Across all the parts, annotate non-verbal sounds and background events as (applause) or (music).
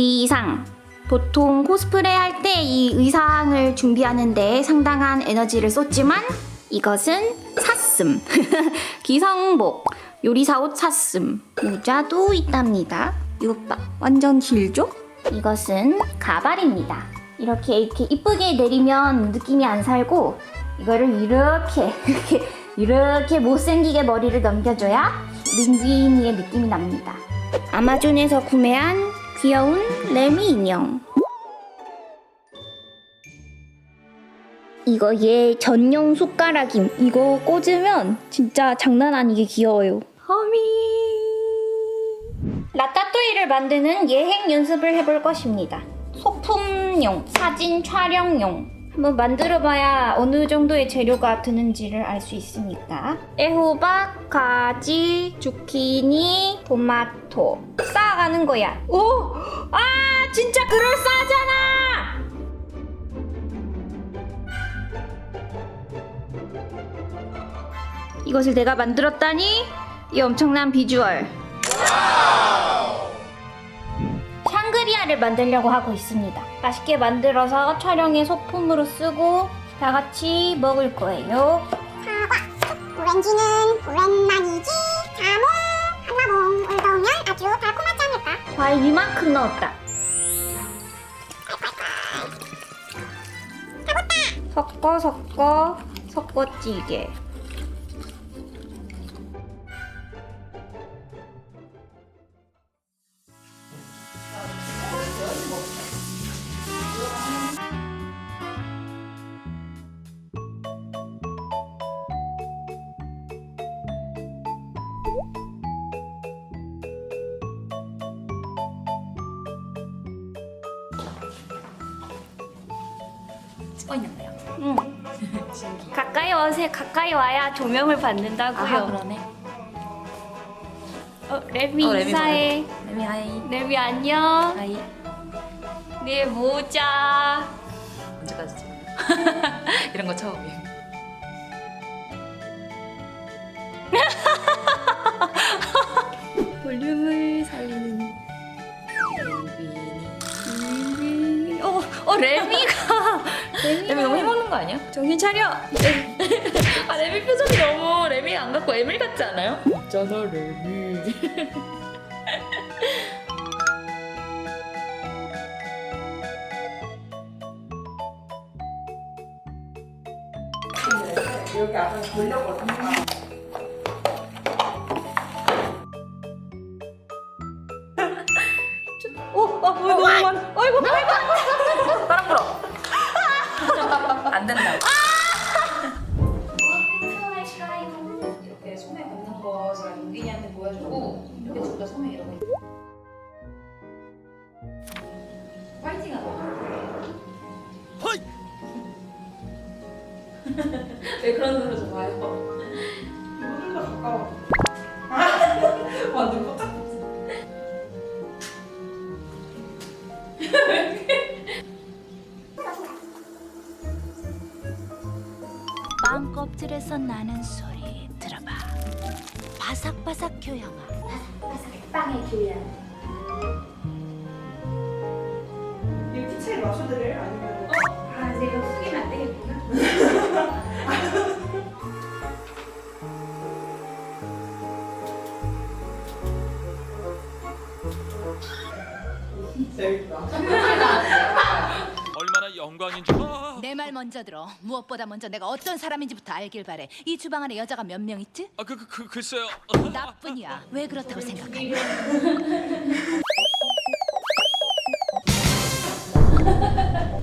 의상. 보통 코스프레 할 때 이 의상을 준비하는데 상당한 에너지를 쏟지만 이것은 샀음. (laughs) 기성복 요리사 옷 샀음. 모자도 있답니다. 이것 봐 완전 길죠? 이것은 가발입니다. 이렇게 이렇게 이쁘게 내리면 느낌이 안 살고 이거를 이렇게 이렇게 이렇게 못생기게 머리를 넘겨줘야 링귀니의 느낌이 납니다. 아마존에서 구매한 귀여운 레미 인형. 이거 얘 전용 손가락임. 이거 꽂으면 진짜 장난 아니게 귀여워요. 허미. 라따뚜이를 만드는 예행 연습을 해볼 것입니다. 소품용, 사진 촬영용. 한번 만들어봐야 어느 정도의 재료가 드는지를 알 수 있으니까. 애호박, 가지, 주키니, 토마토. 쌓아가는 거야. 오! 아, 진짜 그럴싸하잖아! 이것을 내가 만들었다니? 이 엄청난 비주얼. 샹그리아를 만들려고 하고 있습니다. 맛있게 만들어서 촬영에 소품으로 쓰고 다 같이 먹을 거예요. 오렌지는 오랜만이지 자몽 한라봉 올더우면 아주 달콤하지 않을까 과일 이만큼 넣었다. 섞어 섞어 섞어찌개. 찍고 있는 거요. 응. 가까이 와세요. 가까이 와야 조명을 받는다고요. 아 그러네. 어, 레미 어, 레미 인사해. 레미 하이. 레미 안녕. 하이. 내 모자. 언제까지 찍어? (laughs) 이런 거 처음이에요. (laughs) 볼륨을 살리는. 레미. 어, 어 레미가. 레미 너무 힘없는 거 아니야? 정신 차려. 아 레미 표정이 너무 레미 안 갖고 에밀 같지 않아요? 있잖아 레미. 어, 아, 뭐, 너무 많. 아이고, 아이고. 바람 불어. 안 된다. 이렇게 소매 걷는 거 제가 용빈이한테 보여주고 이렇게 둘 다 소매 파이팅 하자. 왜 그런 눈으로 좀 봐요? 완전 꽂아. (laughs) 껍질에서 나는 소리 들어봐 바삭바삭 교양아 빵의 교양. 이 티체를 마셔드려요? 아니면 아, 내가 숙이 먼저 들어 무엇보다 먼저 내가 어떤 사람인지부터 알길 바래 이 주방 안에 여자가 몇 명 있지? 아, 그, 그, 그 글쎄요 나뿐이야 왜 그렇다고 생각하냐 (laughs)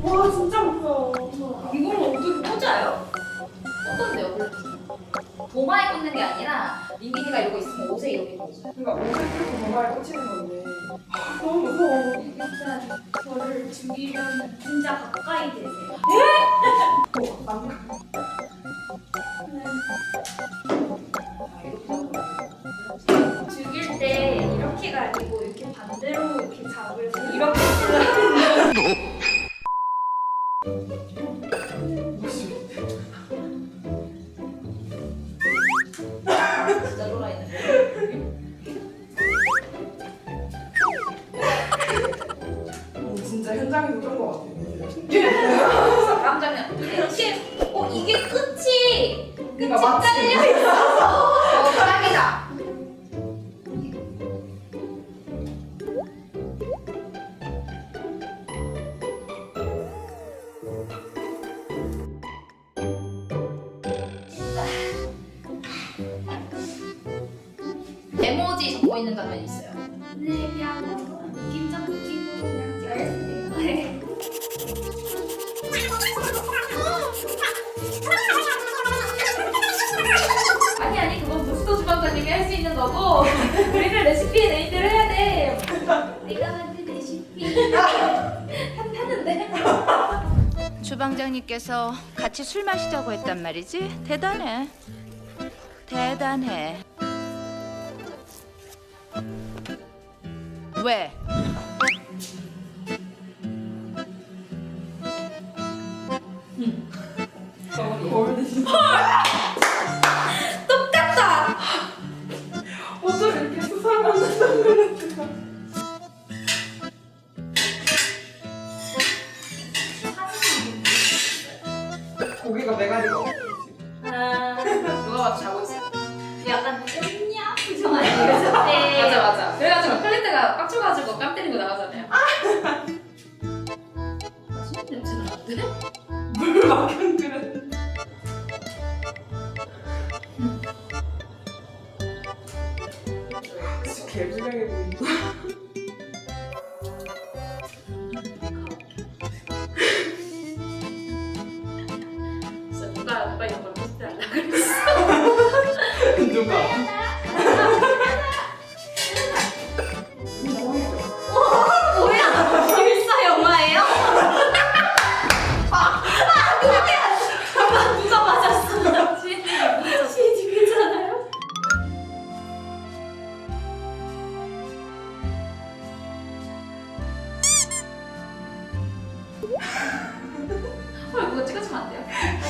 와 진짜 무서워. 이걸 어떻게 꽂아요? 그래도. 도마에 꽂는 게 아니라 민빈이가 이러고 있으면 옷에 이렇게 꽂아요. 그러니까 옷을 풀고 도마에 꽂히는 아, 죽일 때 이렇게가 아니고 끝이 잘려 있어. 딱이다. 메모지 적고 있는 장면이 있어요. 오늘 얘기하고 김정국 친구 그냥 찍어주세요. 네. 네. 아니 아니 그건 무스터 주방장님이 할 수 있는 거고 우리는 레시피에 네이트를 해야 돼. 내가 만든 레시피 한타는데. 주방장님께서 같이 술 마시자고 했단 말이지? 대단해. 대단해. 왜? 거울이 진 고기가 메가리가 없어 지금. 아, 누가 자고 있어요. 약간 꼼냐 표정 아니에요? 네. 맞아 맞아. 그래가지고 클린트가 빡쳐가지고 깜 때리고 나가잖아요. 맛있는 냄새 나는데? 물그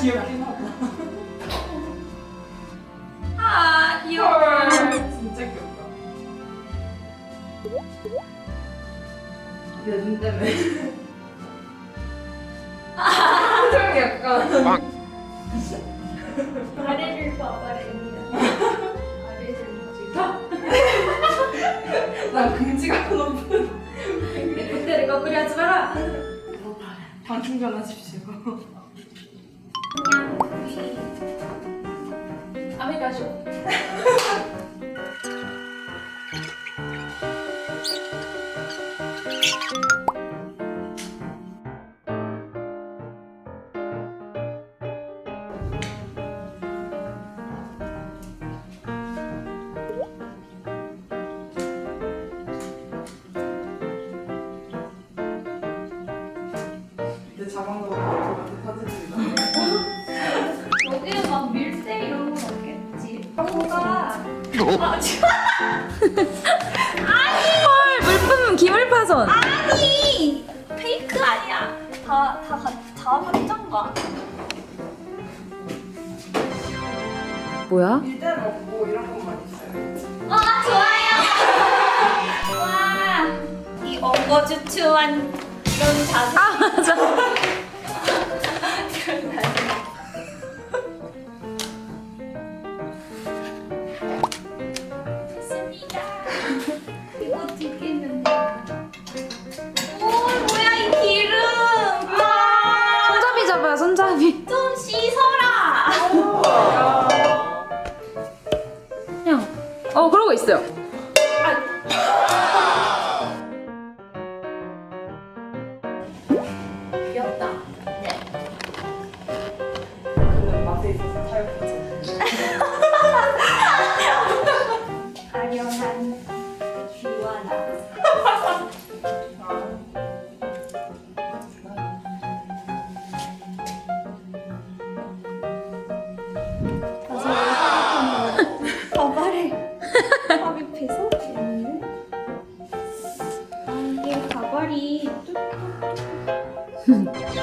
귀엽긴 하다. 아 귀여워. 진짜 귀엽다. 내 눈 때문에. 표정이 약간. 아래를 봐봐랍니다. 아래를 보지가. 난 긍지가 높은. 내 콧대를 거꾸리 하지 마라. 방 충전하십시오. 아메리카쇼. (laughs) 없겠지. 뭔가 아, 저- 물품 기물 파손. 아니 페이크 아니야. 다다 다 가짜인가? 뭐야? 일대는 없고 이런 것만 있어요. 아 좋아요. (laughs) 와, 이 엉거주춤한 이런 자세. 아 맞아.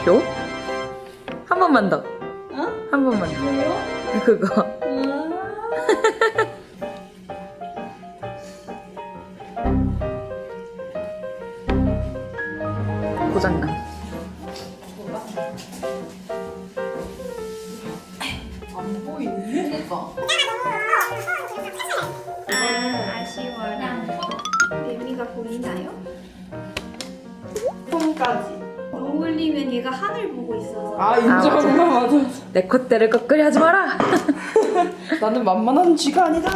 요? 한 번만 더. 어? 한 번만 더. 뭐요? 그거. (laughs) 고장나. 안 보이네. 그니까. 얘가 하늘 보고 있어서 아 인정. 아, 맞아. 맞아. 내 콧대를 거꾸리 하지 마라. (laughs) 나는 만만한 쥐가 아니다.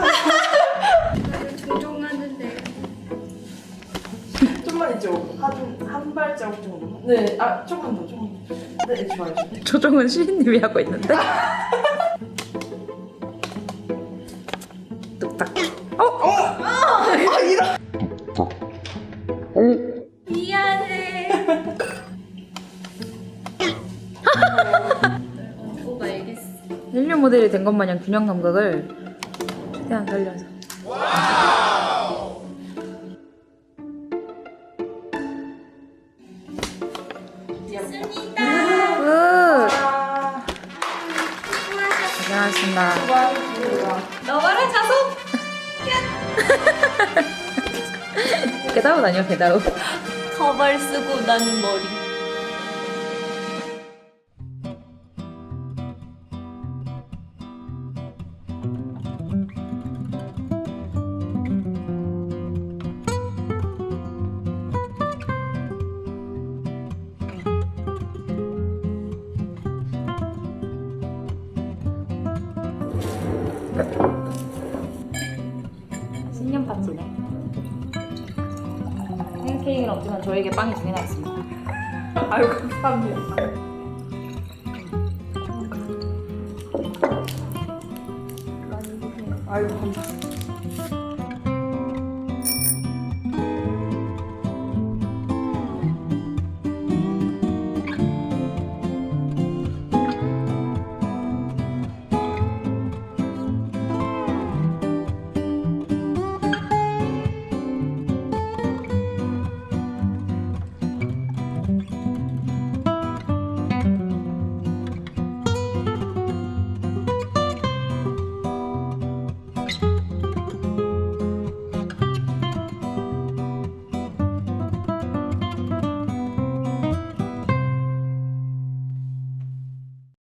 나를 조종하는데. 좀만 있죠. 한, 한 발자국 정도. 네, 아, 조금 더, 조금 더. 네, 좋아요. 좋아요. 조종은 시인님이 하고 있는데. (laughs) 모델이 된 것 마냥 균형 감각을 최대한 살려서. 굿! 아, 고생하셨습니다. 수고하셨습니다. 너와라 자석. (laughs) 게다웃 아니요, 게다웃. 가발 (laughs) 쓰고 난 머리. 저에게 빵이 두 개나 있습니다. 아유, 감사합니다. 아유, 감사합니다.